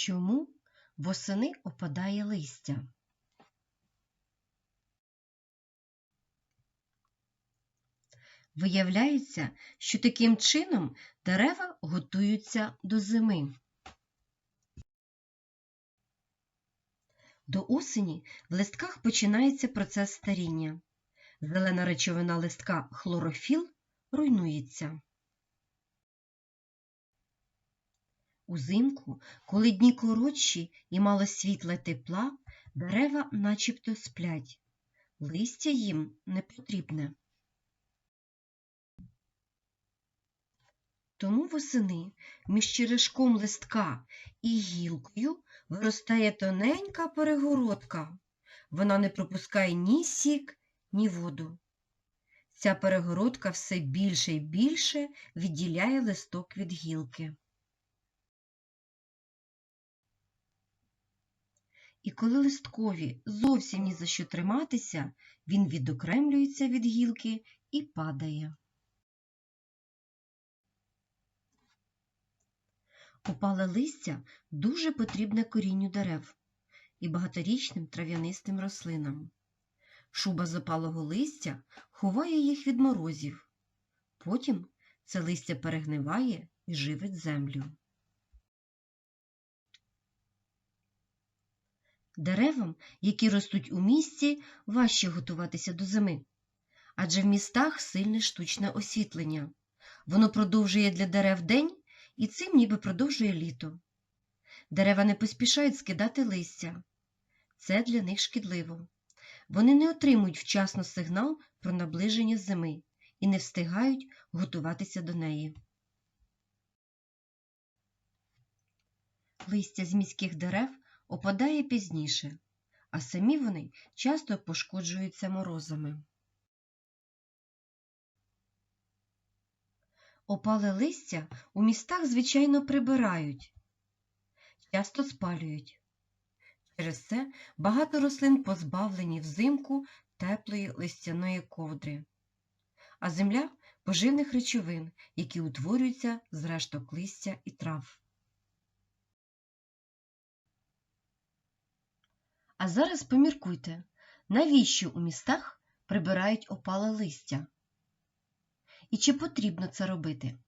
Чому восени опадає листя? Виявляється, що таким чином дерева готуються до зими. До осені в листках починається процес старіння. Зелена речовина листка хлорофіл руйнується. Узимку, коли дні коротші і мало світла тепла, дерева начебто сплять. Листя їм не потрібне. Тому восени між черешком листка і гілкою виростає тоненька перегородка. Вона не пропускає ні сік, ні воду. Ця перегородка все більше і більше відділяє листок від гілки. І коли листкові зовсім ні за що триматися, він відокремлюється від гілки і падає. Опале листя дуже потрібне корінню дерев і багаторічним трав'янистим рослинам. Шуба з опалого листя ховає їх від морозів. Потім це листя перегниває і живить землю. Деревам, які ростуть у місті, важче готуватися до зими, адже в містах сильне штучне освітлення. Воно продовжує для дерев день і цим ніби продовжує літо. Дерева не поспішають скидати листя. Це для них шкідливо. Вони не отримують вчасно сигнал про наближення зими і не встигають готуватися до неї. Листя з міських дерев опадає пізніше, а самі вони часто пошкоджуються морозами. Опале листя у містах, звичайно, прибирають, часто спалюють. Через це багато рослин позбавлені взимку теплої листяної ковдри, а земля поживних речовин, які утворюються з решток листя і трав. А зараз поміркуйте, навіщо у містах прибирають опале листя? І чи потрібно це робити?